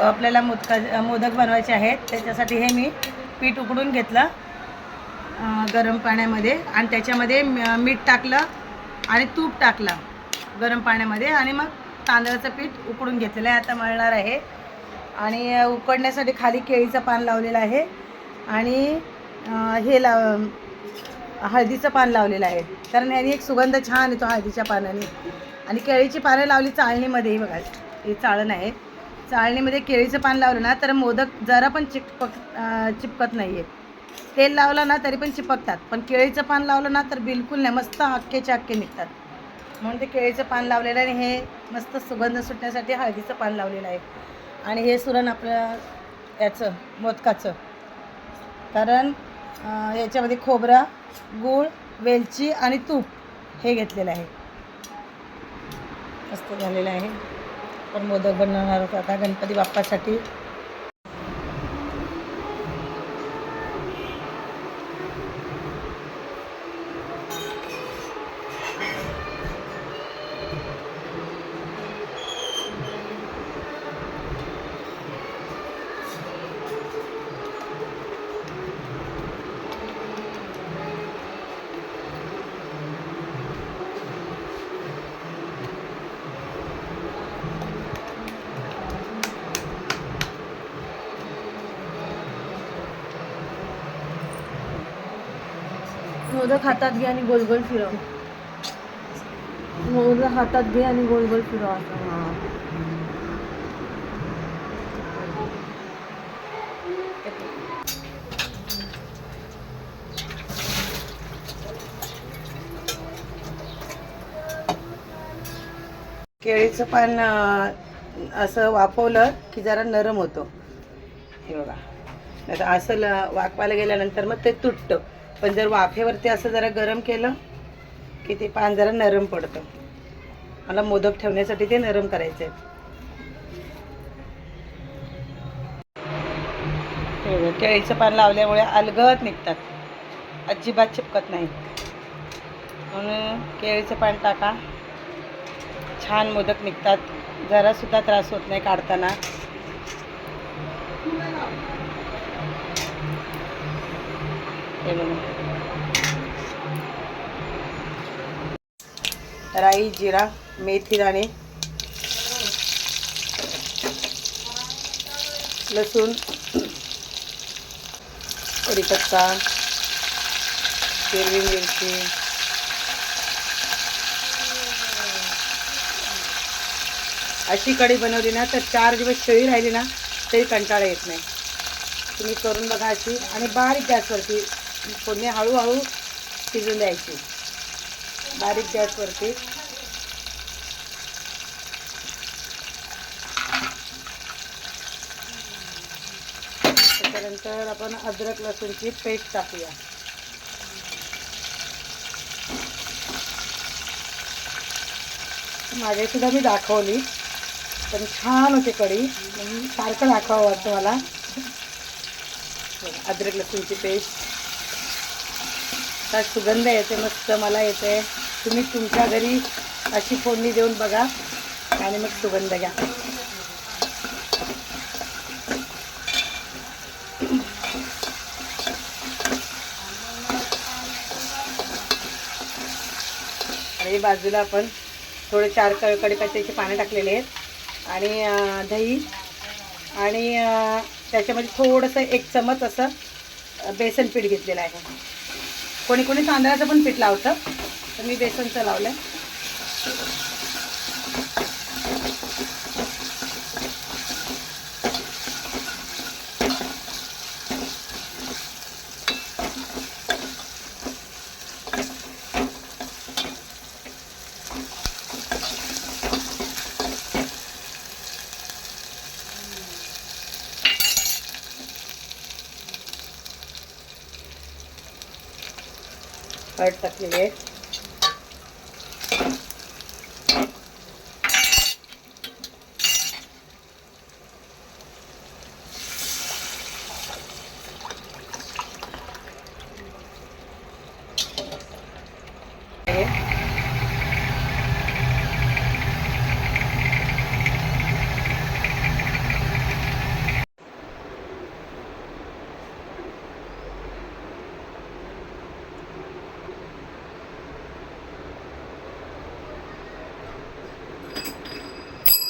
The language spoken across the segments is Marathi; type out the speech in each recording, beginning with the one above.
आपल्याला मोदका मोदक बनवायचे आहेत. त्याच्यासाठी हे मी पीठ उकडून घेतलं गरम पाण्यामध्ये. आणि त्याच्यामध्ये म- मीठ टाकलं आणि तूप टाकलं गरम पाण्यामध्ये. आणि मग तांदळाचं पीठ उकडून घेतलेलं आहे. आता मळणार आहे. आणि उकडण्यासाठी खाली केळीचं पान लावलेलं आहे. आणि हे लाव हळदीचं पान लावलेलं आहे. कारण याने एक सुगंध छान येतो हळदीच्या पानाने. आणि केळीची पानं लावली चाळणीमध्ये. बघा ही चाळण आहे. चाळणीमध्ये केळीचं पान लावलं ना तर मोदक जरा पण चिपक चिपकत नाही आहे तेल लावलं ना तरी पण चिपकतात. पण केळीचं पान लावलं ना तर बिलकुल नाही मस्त हक्केचे हक्के निघतात. म्हणून ते केळीचं पान लावलेलं आहे आणि हे मस्त सुगंध सुटण्यासाठी हळदीचं पान लावलेलं आहे. आणि हे सुरण आपलं याचं मोदकाचं. कारण याच्यामध्ये खोबरा गूळ वेलची आणि तूप हे घेतलेलं आहे. मस्त झालेलं आहे. पण मोदक बनवणार आहोत. आता गणपती बाप्पासाठी मोदक हातात घे आणि गोल गोल फिरव. मोदक हातात घे आणि गोल गोल फिरव असं. केळीचं पान असं वाफवलं की जरा नरम होतो. हे बघा. नाही तर असं ल गेल्यानंतर मग ते तुटतं. पण जर वाफेवरती असं जरा गरम केलं की ते पान जरा नरम पडतं. मला मोदक ठेवण्यासाठी ते नरम करायचे आहे केळीचं पान लावल्यामुळे अलगद निघतात. अजिबात चिपकत नाही. म्हणून केळीचं पान टाका. छान मोदक निघतात. जरासुद्धा त्रास होत नाही काढताना. हे बघा. राई जिरा मेथी दाणे लसूण कढीपत्ता हिरवी मिरची अशी कढी बनवली ना तर चार दिवस शेळी राहिली ना तरी कंटाळा येत नाही. तुम्ही करून बघा अशी आणि बारीक गॅसवरती पुन्हा हळूहळू शिजून द्यायची. बारीक गॅसवरती त्याच्यानंतर आपण अद्रक लसूणची पेस्ट टाकूया. माझ्यासुद्धा मी दाखवली पण छान होते कढी. सारखं दाखवावं वाटतं मला. अद्रक लसूणची पेस्ट. त्यात सुगंध येते मस्त मला येते. तुम्ही तुमच्या घरी अशी फोडणी देऊन बघा आणि मग सुगंध घ्या. आणि बाजूला आपण थोडे चार क पानं टाकलेले आहेत. आणि दही आणि त्याच्यामध्ये थोडंसं एक चमच असं बेसन पीठ घेतलेलं आहे. कोणी कोणी तांदळाचं पण पीठ लावतं. तर मी बेसनचं लावलं आहे हळद टाकलेली आहे.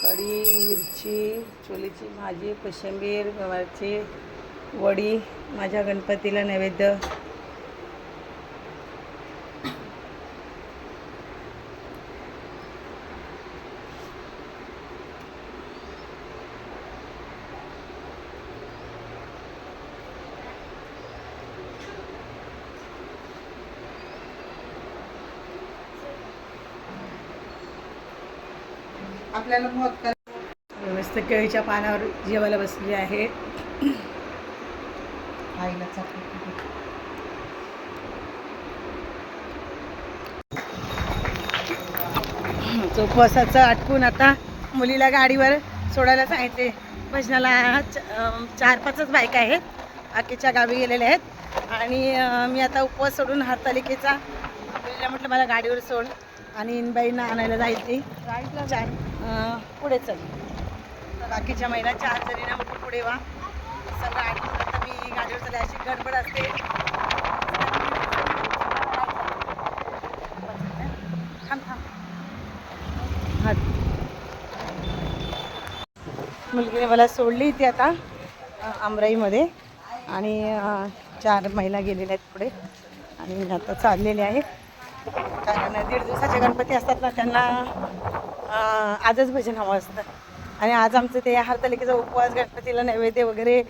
कढी मिरची चोलीची भाजी कोशिंबीर गव्हाची वडी माझ्या गणपतीला नैवेद्य. आपल्याला मत मस्त केळीच्या पानावर जेवायला बसली आहे. आईला तो उपवासाचं आटकून आता मुलीला गाडीवर सोडायला सांगितले. भजनाला च- चार पाचच बायका आहेत. बाकीच्या गावी गेलेल्या आहेत. आणि मी आता उपवास सोडून हरतालिकेचा मुलीला म्हटलं मला गाडीवर सोड. आणि इनबाईंना आणायला जायची चार पुढे चल. बाकीच्या महिला चार ना उठून पुढे वा. सगळं आटपून आता मी गाडीवर चालले अशी गडबड असते. थांब थांब. हात. मुलगीने मला सोडली ती आता अमराईमध्ये आमराईमध्ये. आणि चार महिला गेलेल्या आहेत पुढे. आणि मी आता चाललेले आहे. कारण दीड दिवसाचे गणपती असतात ना त्यांना आजच भजन हवं असतं. आणि आज आमचं ते हरतालिकेचा उपवास गणपतीला नैवेद्य वगैरे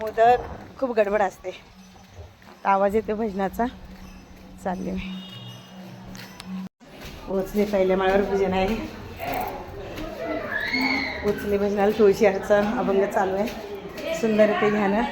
मोदक खूप गडबड असते. आवाज येतो भजनाचा. चालले मी. पोचले पहिल्या माळावर भजन आहे. पोचले भजनाला तुळशी अडचण अभंग चालू आहे. सुंदर ते घ्यानं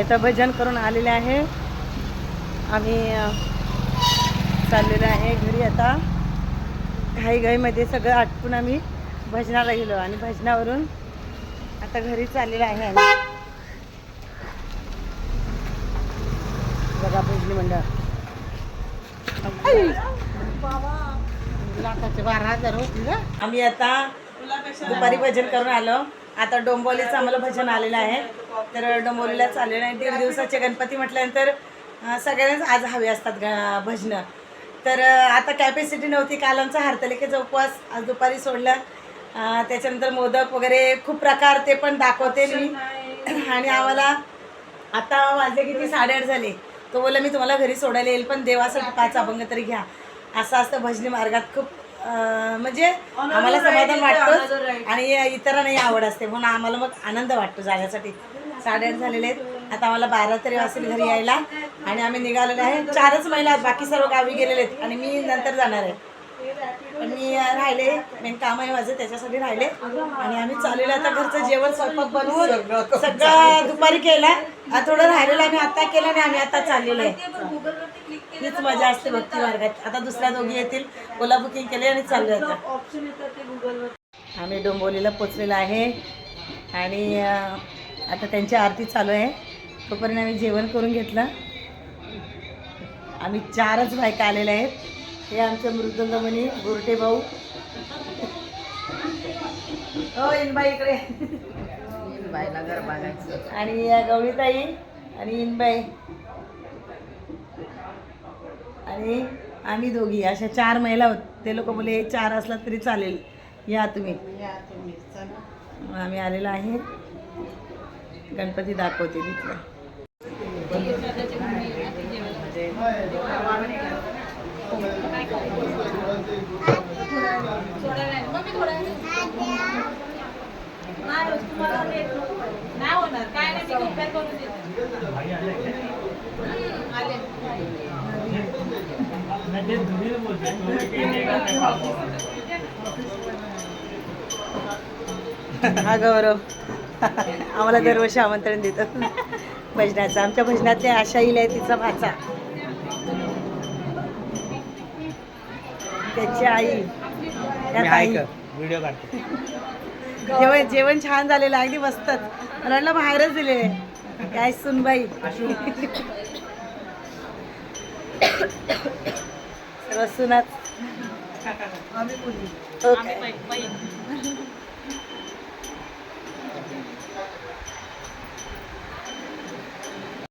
आता भजन करून आलेले आहे. आम्ही चाललेलो आहे घरी आता. घाईघाईमध्ये सगळं आटपून आम्ही भजनाला गेलो आणि भजनावरून आता घरी चाललेलो आहे आम्ही. बघा भजनी मंडळ. बारा हजार होती ना आम्ही आता दुपारी भजन करून आलो. आता डोंबोलीचं आम्हाला भजन आलेलं आहे. तर डोंबोलीला चाललेलं आहे. दीड दिवसाचे गणपती म्हटल्यानंतर सगळ्यांनाच आज हवे असतात ग भजनं. तर आता कॅपॅसिटी नव्हती. काल आमचा हरतालिकेचा उपवास आज दुपारी सोडला. त्याच्यानंतर मोदक वगैरे खूप प्रकार ते पण दाखवते मी. आणि आम्हाला आता वाजले किती? साडेआठ झाले. तो बोला मी तुम्हाला घरी सोडायला येईल पण देवासाठी पाच अभंग तरी घ्या. असं असतं भजनी मार्गात खूप म्हणजे आम्हाला समाधान वाटतं आणि इतरांनाही आवड असते. म्हणून आम्हाला मग आनंद वाटतो जाण्यासाठी. साडेआठ झालेले आहेत. आता आम्हाला बारा तरी वाजतील घरी यायला. आणि आम्ही निघालेलो आहे. चारच महिला आहेत. बाकी सर्व गावी गेलेले आहेत. आणि मी नंतर जाणार आहे. पण मी राहिले. मेन काम आहे माझं. त्याच्यासाठी राहिले. आणि आम्ही चाललेलो आता घरचं जेवण स्वयंपाक बनवून सगळं दुपारी केला. थोडं राहिलेलं आम्ही आता केलं आणि आम्ही आता चाललेलो आहे. हीच मजा असते भक्ती मार्गात आता दुसऱ्या दोघी येतील ओला बुकिंग केले आणि चाललो आता ऑप्शन येतात ते गुगलवर आम्ही डोंबोलीला पोचलेलो आहे आणि आता त्यांची आरती चालू आहे. तोपर्यंत आम्ही जेवण करून घेतलं. आम्ही चारच बायका आलेल्या आहेत. हे आमचे मृदुंगमणी गुरटे भाऊ. हो इनबाई इकडे. घर बागायचं आणि या गवळीताई आणि इनबाई आणि आम्ही दोघी अशा चार महिला होत. ते लोक बोले चार असला तरी चालेल. या तुम्ही. आम्ही आलेलो आहे. गणपती दाखवते तिथला हा गौरव. आम्हाला दरवर्षी आमंत्रण देतो भजनाचं. आमच्या भजनातले आशा येईल आहे तिचा भाचा. त्याची आई. ताई. व्हिडिओ काढतो. जेवण जेवण छान झालेलं अगदी मस्तच. मला वाटलं बाहेरच दिलेले. काय सुनबाई. सर्व सुनाच ओके